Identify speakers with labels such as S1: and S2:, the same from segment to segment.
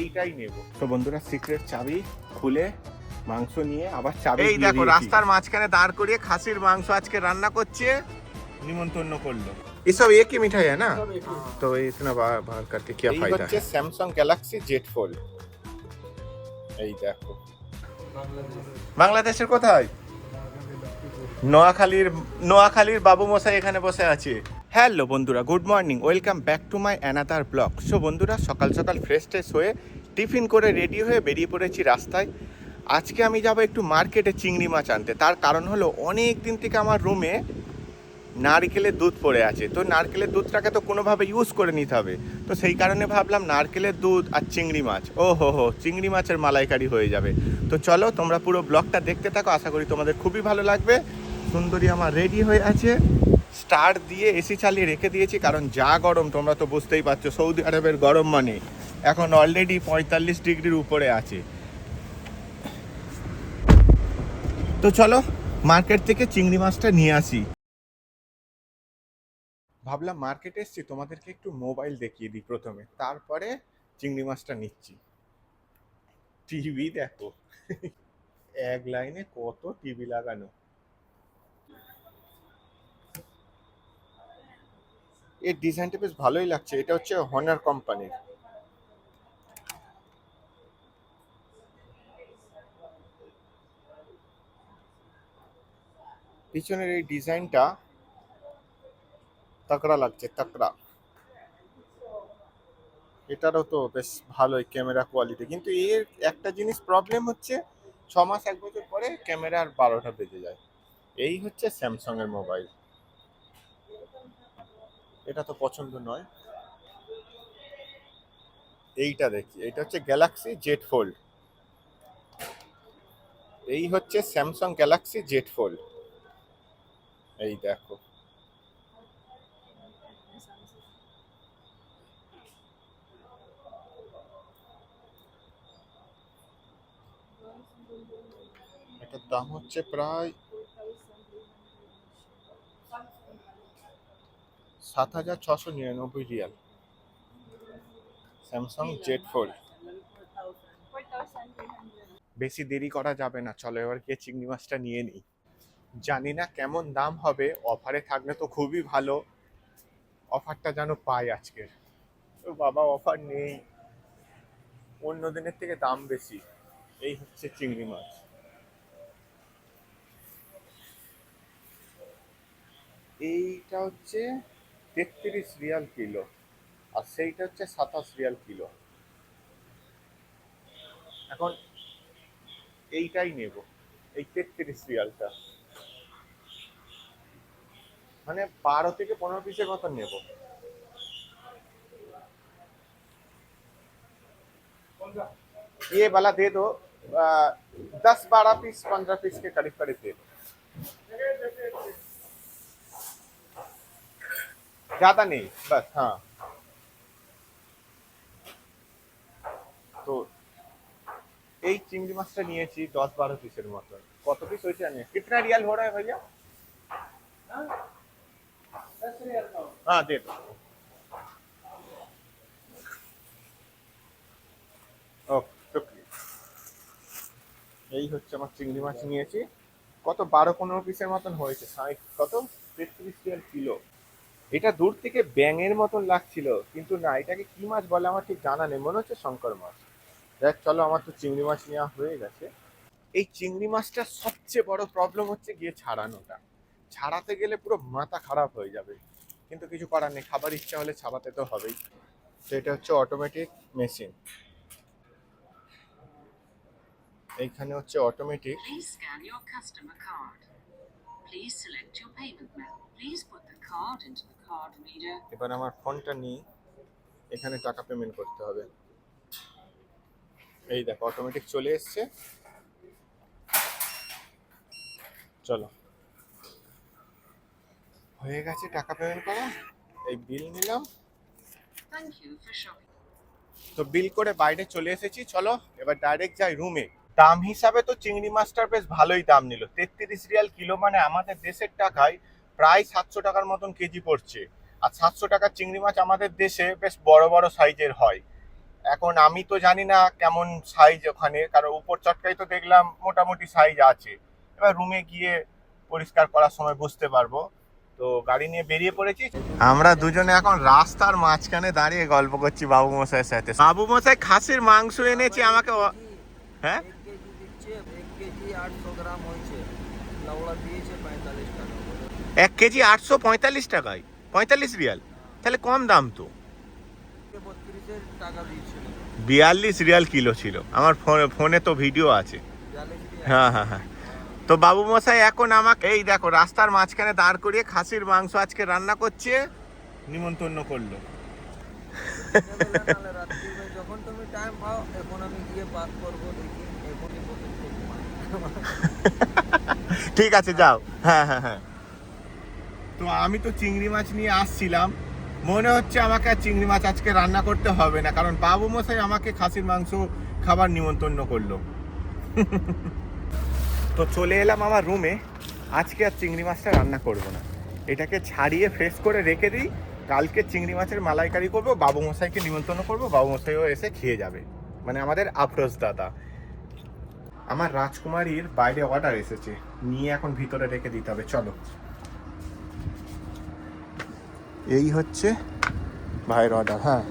S1: এইটাই নেব। তো বন্ধুরা সিক্রেট চাবি খুলে মাংস নিয়ে আবার চাবি
S2: এই দেখো রাস্তার মাঝখানে দাঁড় করিয়ে খাসির মাংস আজকে রান্না করছে। নিমন্ত্রণ করল। এসব একই মিঠাই হ্যাঁ না তো ইতনা বাহার করতে
S1: কি
S2: ফায়দা?
S1: হচ্ছে স্যামসাং গ্যালাক্সি জেড ফোল্ড এই দেখো।
S2: বাংলাদেশের কোথায়? নোয়াখালীর নোয়াখালীর বাবু মশাই এখানে বসে আছে।
S1: হ্যালো বন্ধুরা, good morning, welcome back to my another blog. So বন্ধুরা, সকাল সকাল ফ্রেশ ট্রেশ হয়ে টিফিন করে রেডি হয়ে বেরিয়ে পড়েছি রাস্তায়। আজকে আমি যাব একটু মার্কেটে চিংড়ি মাছ আনতে। তার কারণ হলো, অনেক দিন থেকে আমার রুমে নারকেলের দুধ পড়ে আছে। তো নারকেলের দুধটাকে তো কোনোভাবে ইউজ করে নিতে হবে। তো সেই কারণে ভাবলাম নারকেলের দুধ আর চিংড়ি মাছ। ও হো হো চিংড়ি মাছের মালাইকারি হয়ে যাবে। তো চলো, তোমরা পুরো ব্লগটা দেখতে থাকো। আশা করি তোমাদের খুবই ভালো লাগবে। সুন্দরী আমার রেডি হয়ে আছে। স্টার্ট দিয়ে এসি চালিয়ে রেখে দিয়েছি, কারণ যা গরম তোমরা তো বুঝতেই পারছ, সৌদি আরবের গরম মানে। এখন অলরেডি পঁয়তাল্লিশ ডিগ্রির উপরে আছে। তো চলো মার্কেট থেকে চিংড়ি মাছটা নিয়ে আসি। ভাবলাম মার্কেটে এসছি, তোমাদেরকে একটু মোবাইল দেখিয়ে দিই প্রথমে। তারপরে চিংড়ি মাছটা নিচ্ছি। টিভি দেখো। এক লাইনে কত টিভি লাগানো? এর ডিজাইনটা বেশ ভালোই লাগছে। এটা হচ্ছে হনার কোম্পানির। পিছনের এই ডিজাইনটা তাকড়া লাগছে তাকড়া এটারও তো বেশ ভালোই ক্যামেরা কোয়ালিটি কিন্তু এর একটা জিনিস প্রবলেম হচ্ছে, ছ মাস এক বছর পরে ক্যামেরার বারোটা বেজে যায়। এই হচ্ছে স্যামসং এর মোবাইল এটা তো পছন্দ নয়। এইটা দেখি এটা হচ্ছে গ্যালাক্সি জেড ফোল্ড এই হচ্ছে স্যামসাং গ্যালাক্সি জেড ফোল্ড এই দেখো। এটার দাম হচ্ছে প্রায় সাত হাজার ছশো নিরানব্বই রিয়াল। স্যামসাং জেড ফোল্ড বেশি দেরি করা যাবে না, চলো এবার গিয়ে চিংড়ি মাছটা নিয়ে নিই। জানি না কেমন দাম হবে, অফারে থাকলে তো খুবই ভালো। অফারটা যেন পাই আজকের। তো বাবা, অফার নেই। অন্য দিনের থেকে দাম বেশি। এই হচ্ছে চিংড়ি মাছ। এইটা হচ্ছে তেত্রিশ রিয়াল কিলো আর সেইটা হচ্ছে সাতাশ রিয়াল কিলো এখন এইটাই নেব এই তেত্রিশ রিয়ালটা মানে বারো থেকে পনেরো পিসের মতন নেব ये वाला दे दो दस बारह पीस पंद्रह पीस के करीब करीब दे दो ज्यादा नहीं बस हाँ তো এই চিংড়ি মাছটা নিয়েছি দশ বারো পিসের মতো কত পিস হয়েছে জানি না। कितना रियल हो रहा है भैया हाँ दे दो ওকে শুক্রিয়া এই হচ্ছে আমার চিংড়ি মাছ নিয়েছি কত বারো পনেরো পিসের মতন হয়েছে ষাট কত তেত্রিশ রিয়াল কিলো এটা দূর থেকে ব্যাঙের মতন লাগছিল, কিন্তু না, এটাকে কি মাছ বলে আমার ঠিক জানা নেই, মনে হচ্ছে শঙ্কর মাছ। দেখ, চলো, আমার তো চিংড়ি মাছ নেওয়া হয়ে গেছে। এই চিংড়ি মাছটার সবচেয়ে বড় প্রবলেম হচ্ছে গিয়ে ছাড়ানোটা। ছাড়াতে গেলে পুরো মাথা খারাপ হয়ে যাবে। কিন্তু কিছু করার নেই, খাবার ইচ্ছা হলে ছাড়াতে তো হবেই। তো এটা হচ্ছে অটোমেটিক মেশিন এইখানে হচ্ছে automatic
S3: Please select your payment method. Please put the card into the card reader.
S1: এবার আমার ফোনটা নিয়ে এখানে টাকা পেমেন্ট করতে হবে এই দেখো অটোমেটিক চলে এসছে চলো হয়ে গেছে টাকা পেমেন্ট করা এই বিল নিলাম
S3: Thank you for shopping.
S1: তো বিল করে বাইরে চলে এসেছি চলো এবার ডাইরেক্ট যাই রুমে দাম হিসাবে তো চিংড়ি মাছটার বেশ ভালোই দাম নিল। তেত্রিশ রিয়াল কিলো মানে আমাদের দেশের টাকায় প্রায় সাতশো টাকার মতন কেজি পড়ছে। আর সাতশো টাকার চিংড়ি মাছ আমাদের দেশে বেশ বড় বড় সাইজের হয়। এখন আমি তো জানি না কেমন সাইজ ওখানে, কারণ উপর চটকাই তো দেখলাম মোটামুটি সাইজ আছে। এবার রুমে গিয়ে পরিষ্কার করার সময় বুঝতে পারব। তো গাড়ি নিয়ে বেরিয়ে পড়েছি। আমরা দুজনে এখন রাস্তার মাঝখানে দাঁড়িয়ে গল্প করছি বাবু মশাইয়ের সাথে। বাবু মশাই খাসির মাংস এনেছি আমাকে হ্যাঁ
S4: এক কেজি দিচ্ছে এক কেজি আটশো গ্রাম হয়েছে। লাউড়া দিয়েছে পঁয়তাল্লিশ টাকা
S1: এক কেজি আটশো পঁয়তাল্লিশ টাকায় পঁয়তাল্লিশ রিয়াল। তাহলে কম দাম তো। বিয়াল্লিশ রিয়াল কিলো ছিল। আমার ফোনে ফোনে তো ভিডিও আছে। হ্যাঁ হ্যাঁ হ্যাঁ। তো বাবু মশাই এখন আমাকে এই দেখো রাস্তার মাঝখানে দাঁড় করিয়ে খাসির মাংস আজকে রান্না করছে। নিমন্ত্রণ করল।
S4: যখন তুমি টাইম পাও এখন আমি গিয়ে পাস করব দেখি এখনই পর্যন্ত ঘুমাই।
S1: ঠিক আছে, যাও। হ্যাঁ হ্যাঁ হ্যাঁ। তো আমি তো চিংড়ি মাছ নিয়ে আসছিলাম। মনে হচ্ছে আমাকে আর চিংড়ি মাছ আজকে রান্না করতে হবে না, কারণ বাবু মশাই আমাকে খাসির মাংস খাবার নিমন্ত্রণ করল। তো চলে এলাম আমার রুমে আজকে আর চিংড়ি মাছটা রান্না করব না। এটাকে ছাড়িয়ে ফ্রেশ করে রেখে দিই। কালকে চিংড়ি মাছের মালাইকারি করব বাবু মশাইকে নিমন্ত্রণ করব বাবু মশাইও এসে খেয়ে যাবে। মানে আমাদের আফরোজ দাদা আমার রাজকুমারীর বাইরে অর্ডার এসেছে। নিয়ে এখন ভিতরে রেখে দিতে হবে চলো। এই হচ্ছে ভাইয়ের অর্ডার হ্যাঁ।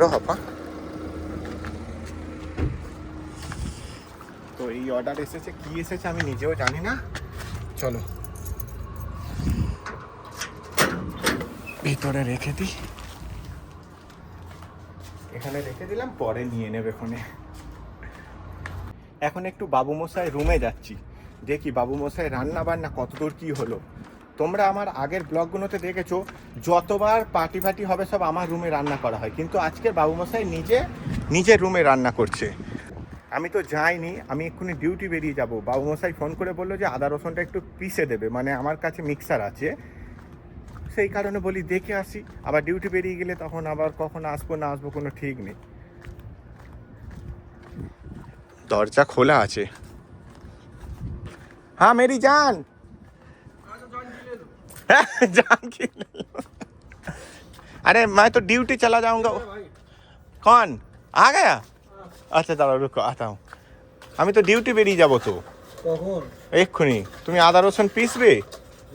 S1: রহপা তো এই অর্ডার এসেছে কি এসেছে আমি নিজেও জানি না। চলো। ভিতরে রেখে দিই। এখানে রেখে দিলাম পরে নিয়ে নেবে ফোনে। এখন একটু বাবু মশাই রুমে যাচ্ছি। দেখি বাবু মশাই রান্না বান্না কতদূর কি হলো। তোমরা আমার আগের ব্লগগুলোতে দেখেছ, যতবার পার্টি ফাটি হবে সব আমার রুমে রান্না করা হয়। কিন্তু আজকে বাবু মশাই নিজে নিজের রুমে রান্না করছে। আমি তো যাইনি, আমি এক্ষুনি ডিউটি বেরিয়ে যাব। বাবু মশাই ফোন করে বলল যে আদা রসুনটা একটু পিষে দেবে মানে আমার কাছে মিক্সার আছে। সেই কারণে বলি দেখে আসি। আবার ডিউটি বেরিয়ে গেলে তখন আবার কখন আসব না আসব কোনো ঠিক নেই। দরজা খোলা আছে हाँ मेरी जान जान की ले लो। अरे मैं तो ड्यूटी चला जाऊंगा कौन आ गया আচ্ছা দাঁড়াও রুকো আতা হুঁ আমি তো ডিউটি বেরিয়ে যাবো তো
S4: কখন
S1: এক্ষুনি তুমি আদা রসুন পিসবে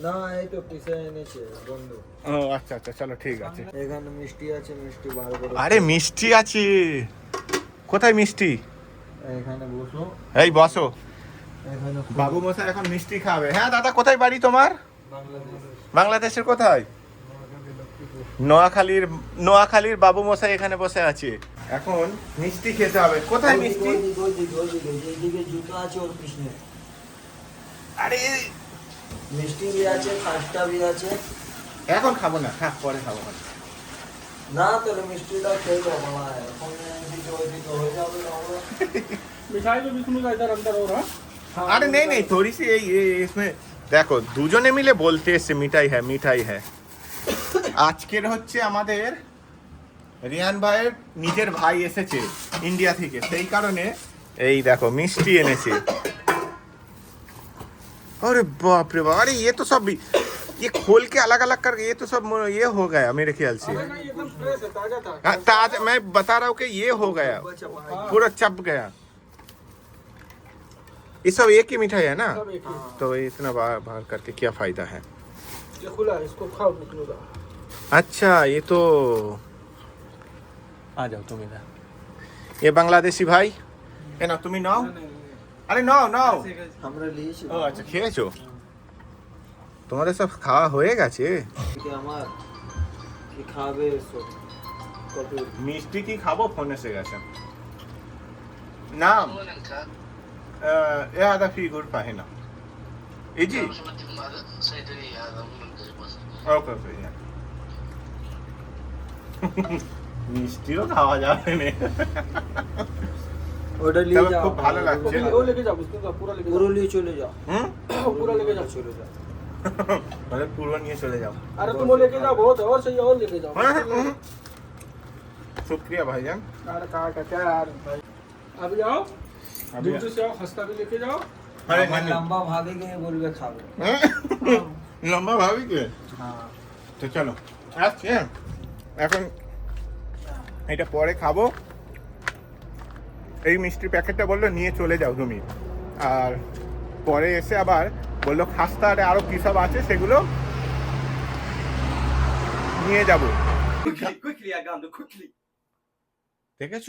S4: না এই তো পিসে এনেছে বন্ধু
S1: ও আচ্ছা আচ্ছা চলো ঠিক আছে
S4: এখানে মিষ্টি আছে মিষ্টি বার করে
S1: আরে মিষ্টি আছে কোথায় মিষ্টি
S4: এখানে বসো।
S1: এই বসো। বাবু মশাই এখন মিষ্টি খাবে। হ্যাঁ দাদা কোথায় বাড়ি তোমার? বাংলাদেশের কোথায়? নোয়াখালীর নোয়াখালীর বাবু মশাই এখানে বসে আছে। এখন মিষ্টি খেতে হবে। কোথায় মিষ্টি?
S4: জুতো আছে ওর পিছনে।
S1: আরে!
S4: মিষ্টি বি আছে খাস্তা বি আছে।
S1: এখন খাব না থাক পরে খাব।
S4: না তাহলে মিষ্টিটা খেয়ে দাও মামা এখন এদিকে ওইদিকে হয়ে যাবে তাহলে
S5: मिठाई तो विष्णु का इधर अंदर हो रहा
S1: আরে নেই নেই थोड़ी सी এই এই इसमें দেখো দুজনে মিলে বলতে এসছে মিঠাই হ্যাঁ মিঠাই হ্যাঁ আজকের হচ্ছে আমাদের রিয়ান ভাইয়ের নিজের ভাই এসেছে ইন্ডিয়া থেকে সেই কারণে এই দেখো মিষ্টি এনেছে अरे बाप रे बाप अरे ये तो सब भी- ये खोल के अलग अलग कर ये तो सब ये हो गया मेरे ख्याल से।
S5: हाँ ताज़ा
S1: मैं बता रहा हूँ कि ये हो गया। पूरा चप गया। ये सब एक ही मिठाई है ना? तो इतना बाहर बाहर करके क्या फ़ायदा है? अच्छा ये तो आ जाओ तुम इधर। ये बांग्लादेशी भाई। है ना तुम ही नाओ। अरे नाओ
S4: नाओ। हमरा
S1: लिए अच्छा खेचो তোমাদের সব খাওয়া হয়ে গেছে? মিষ্টি কি খাব? ফোন এসে গেছে। নাম? এ আদা ফি গুড পাহি না। এই জি মিষ্টিও খাওয়া যাবে না।
S4: ওটা নিয়ে যাও
S1: খুব ভালো লাগছে।
S5: ও লেগে যাও পুরো লেগে
S4: পুরো নিয়ে চলে যাও
S1: হুম
S5: পুরো লেগে যাও
S4: চলে যাও।
S1: মানে পুরো নিয়ে চলে যাও
S5: अरे तुम वो लेके जाओ बहुत है और सही है, और लेके जाओ
S1: हाँ, हाँ, शुक्रिया भाईजान
S5: अरे कहा का क्या यार भाई अभी आओ
S1: अभी
S5: ड्यूटी से आओ खस्ता भी लेके जाओ
S1: अरे
S4: আমার
S1: नहीं,
S4: লম্বা ভাবে গিয়ে বলবে খাবে
S1: नहीं। লম্বা ভাবি কে
S4: হ্যাঁ
S1: তো চলো আসছি হ্যাঁ এখন এটা পরে খাবো এই মিষ্টির প্যাকেটটা বললো নিয়ে চলে যাও তুমি আর পরে এসে আবার বলল খাস্তা আর আরও কি সব আছে সেগুলো নিয়ে যাব. দেখেছ?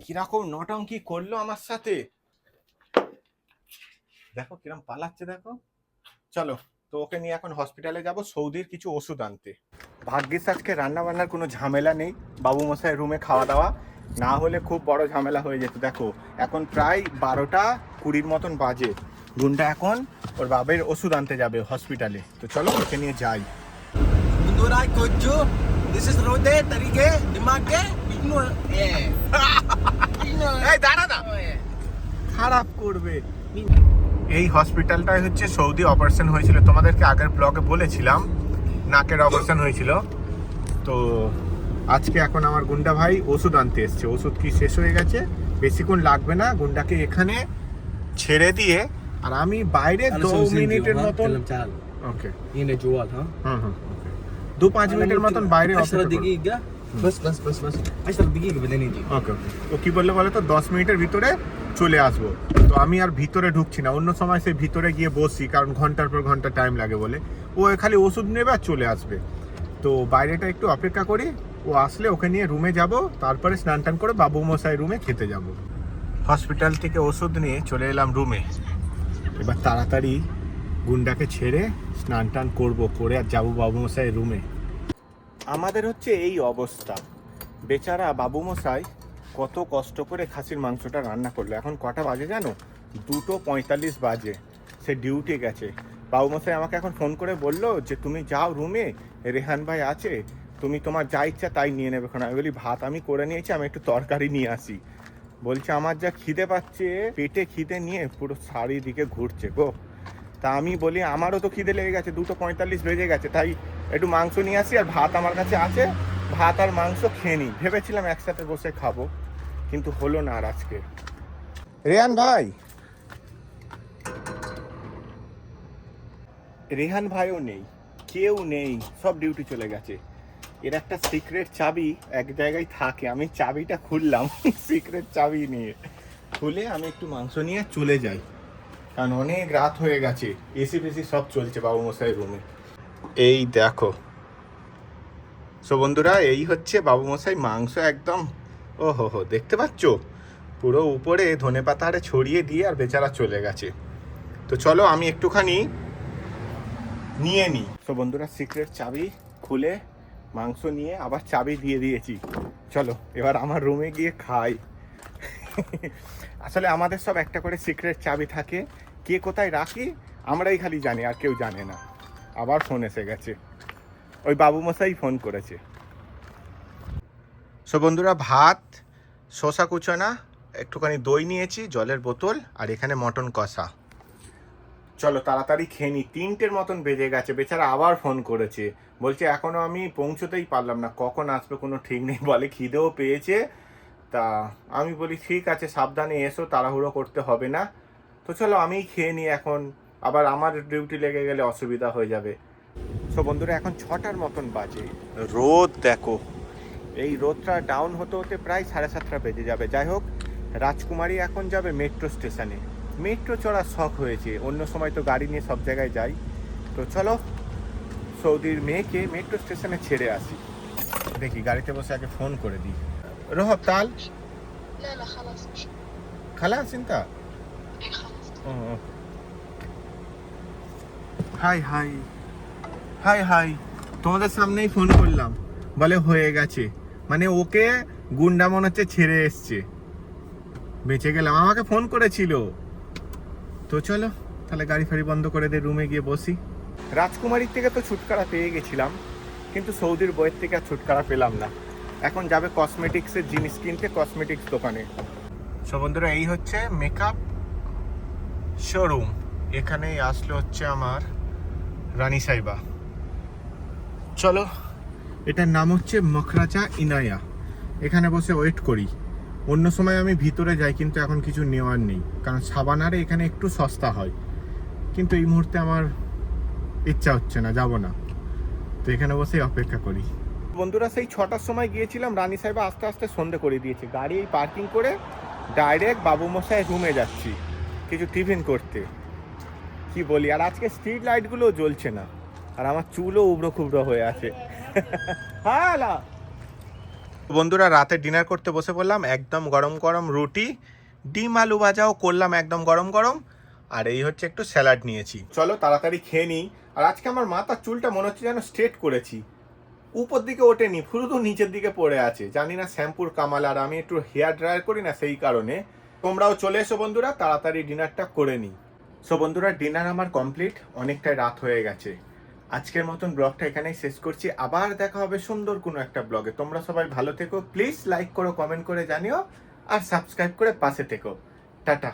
S1: কীরকম নটঙ্কি করল আমার সাথে। দেখো কিরম পালাচ্ছে দেখো। চলো তো ওকে নিয়ে এখন হসপিটালে যাব সৌদির কিছু ওষুধ আনতে। ভাগ্যিস আজকে রান্না বান্নার কোনো ঝামেলা নেই বাবু মশাই রুমে খাওয়া দাওয়া না হলে খুব বড় ঝামেলা হয়ে যেত দেখো। এখন প্রায় বারোটা কুড়ির মতন বাজে। গুন্ডা এখন ওর বাবের ওষুধ আনতে যাবে হসপিটালে তো চলো ওকে নিয়ে যাই।
S4: Kojo, this is Rode, Tarige, Dimage, Pino, eh.
S1: এই দাঁড়া না. খারাপ করবে। এই হসপিটালটাই হচ্ছে সৌদি অপারেশন হয়েছিল। তোমাদেরকে আগের ব্লগে বলেছিলাম নাকের অপারেশন হয়েছিল। তো আজকে এখন আমার গুন্ডা ভাই ওষুধ আনতে এসছে। ওষুধ কি শেষ হয়ে গেছে? বেশিক্ষণ লাগবে না। গুন্ডাকে এখানে ছেড়ে দিয়ে আর আমি বাইরে দশ মিনিটের মতন ওকে ইনে জুয়াল হ্যাঁ? দু পাঁচ মিনিটের মতন বাইরে অপেক্ষা দিকে
S4: গা বাস বাস বাস বাস। আচ্ছা দিকে বলে নিয়ে
S1: ওকে ও কি বললে বলে তো দশ মিনিটের ভিতরে চলে আসব। তো আমি আর ভিতরে ঢুকছি না। অন্য সময় সে ভিতরে গিয়ে বসি কারণ ঘণ্টার পর ঘণ্টা টাইম লাগে বলে। ও খালি ওষুধ নেবে আর চলে আসবে। তো বাইরেটা একটু অপেক্ষা করি। ও আসলে ওকে নিয়ে রুমে যাব। তারপরে স্নান টান করে বাবু মশাই রুমে খেতে যাব। হসপিটাল থেকে ওষুধ নিয়ে চলে এলাম রুমে এবার তাড়াতাড়ি গুন্ডাকে ছেড়ে স্নান টান করব, করে আর যাব বাবু মশাই রুমে আমাদের হচ্ছে এই অবস্থা। বেচারা বাবু মশাই কত কষ্ট করে খাসির মাংসটা রান্না করল। এখন কটা বাজে জানো? দুটো পঁয়তাল্লিশ বাজে। সে ডিউটি গেছে। বাবু মশাই আমাকে এখন ফোন করে বলল যে, তুমি যাও রুমে রেহান ভাই আছে। তুমি তোমার যা ইচ্ছা তাই নিয়ে নেবে। এখন আমি বলি, ভাত আমি করে নিয়েছি, আমি একটু তরকারি নিয়ে আসি। বলছে আমার যা খিদে পাচ্ছে পেটে খিদে নিয়ে পুরো চারিদিকে ঘুরছে গো। তা আমি বলি আমারও তো খিদে লেগে গেছে দুটো পঁয়তাল্লিশ বেজে গেছে তাই একটু মাংস নিয়ে আসি আর ভাত আমার কাছে আছে ভাত আর মাংস খেয়ে নিই। ভেবেছিলাম একসাথে বসে খাব কিন্তু হলো না আর আজকে। রেহান ভাই। রেহান ভাইও নেই কেউ নেই সব ডিউটি চলে গেছে। এর একটা সিক্রেট চাবি এক জায়গায় থাকে। আমি চাবিটা খুললাম সিক্রেট চাবি নিয়ে। খুলে আমি একটু মাংস নিয়ে চলে যাই। কারণ অনেক রাত হয়ে গেছে এসি ফেসি সব চলছে বাবু মশাই রুমে এই দেখো। সো বন্ধুরা, এই হচ্ছে বাবু মশাই মাংস একদম ও হো হো দেখতে পাচ্ছ? পুরো উপরে ধনে পাতা আরে ছড়িয়ে দিয়ে আর বেচারা চলে গেছে। তো চলো আমি একটুখানি নিয়ে নিই। তো বন্ধুরা সিক্রেট চাবি খুলে মাংস নিয়ে আবার চাবি দিয়ে দিয়েছি। চলো, এবার আমার রুমে গিয়ে খাই। আসলে আমাদের সব একটা করে সিক্রেট চাবি থাকে। কে কোথায় রাখি, আমরাই খালি জানি, আর কেউ জানে না। আবার ফোন এসে গেছে। ওই বাবু মশাই ফোন করেছে। সো বন্ধুরা, ভাত, শসা কুচনা, একটুখানি দই নিয়েছি, জলের বোতল, আর এখানে মটন কষা। চলো তাড়াতাড়ি খেয়ে নি, তিনটের মতন বেজে গেছে, বেচারা আবার ফোন করেছে। বলছে, এখনও আমি পৌঁছতেই পারলাম না, কখন আসবে কোনো ঠিক নেই বলে খিদেও পেয়েছে। তা আমি বলি, ঠিক আছে, সাবধানে এসো, তাড়াহুড়ো করতে হবে না। তো চলো আমিই খেয়ে নিই এখন, আবার আমার ডিউটি লেগে গেলে অসুবিধা হয়ে যাবে। সো বন্ধুরা, এখন ছটার মতন বাজে। রোদ দেখো, এই রোদটা ডাউন হতে হতে প্রায় সাড়ে সাতটা বেজে যাবে। যাই হোক, রাজকুমারী এখন যাবে মেট্রো স্টেশনে মেট্রো চড়ার শখ হয়েছে। অন্য সময় তো গাড়ি নিয়ে সব জায়গায় যাই। তো চলো সৌদির মেয়েকে মেট্রো স্টেশনে ছেড়ে আসি। দেখি গাড়িতে বসে আগে ফোন করে দিই। রহব তাল? খালা চিন্তা? Hi hi. Hi hi. তোমাদের সামনেই ফোন করলাম। বলে হয়ে গেছে। মানে ওকে গুন্ডা মনে হচ্ছে ছেড়ে এসছে। বেঁচে গেলাম। আমাকে ফোন করেছিল। তো চলো, তাহলে গাড়ি ফাড়ি বন্ধ করে দে রুমে গিয়ে বসি। রাজকুমারীর থেকে তো ছুটকারা পেয়ে গেছিলাম, কিন্তু সৌদির বইয়ের থেকে আর ছুটকারা পেলাম না। এখন যাবে কসমেটিক্সের জিনিস কিনতে কসমেটিক্স দোকানে। সো বন্ধুরা, এই হচ্ছে মেকআপ শোরুম এখানেই আসলো হচ্ছে আমার রানী সাইবা। চলো, এটার নাম হচ্ছে মখরাচা ইনায়া। এখানে বসে ওয়েট করি। অন্য সময় আমি ভিতরে যাই, কিন্তু এখন কিছু নেওয়ার নেই। কারণ সাবানারে এখানে একটু সস্তা হয়। কিন্তু এই মুহূর্তে আমার ইচ্ছা হচ্ছে না, যাব না। তো এখানে বসে অপেক্ষা করি। বন্ধুরা, সেই ছটার সময় গিয়েছিলাম, রানী সাহেবা আস্তে আস্তে সন্ধে করে দিয়েছে। গাড়ি এই পার্কিং করে ডাইরেক্ট বাবু মশাই রুমে যাচ্ছি, কিছু টিফিন করতে। কি বলি, আর আজকে স্ট্রিট লাইটগুলো জ্বলছে না। আর আমার চুলও উবড়ো খুবড়ো হয়ে আছে। হ্যালো বন্ধুরা, রাতে ডিনার করতে বসে পড়লাম, একদম গরম গরম রুটি, ডিম আলু ভাজাও করলাম একদম গরম গরম, আর এই হচ্ছে একটু স্যালাড নিয়েছি। চলো তাড়াতাড়ি খেয়ে নিই। আর আজকে আমার মাথার চুলটা মনে হচ্ছে যেন স্ট্রেট করেছি। উপর দিকে ওঠেনি তো নিচের দিকে পড়ে আছে। জানি না শ্যাম্পুর কামাল, আর আমি একটু হেয়ার ড্রায়ার করি না সেই কারণে। তোমরাও চলে এসো বন্ধুরা, তাড়াতাড়ি ডিনারটা করে নিই। সো বন্ধুরা ডিনার আমার কমপ্লিট অনেকটাই রাত হয়ে গেছে। আজকের মতন ব্লগটা এখানেই শেষ করছি। আবার দেখা হবে সুন্দর কোনো একটা ব্লগে। তোমরা সবাই ভালো থেকো। প্লিজ লাইক করো, কমেন্ট করে জানিও, আর সাবস্ক্রাইব করে পাশে থেকো। টাটা।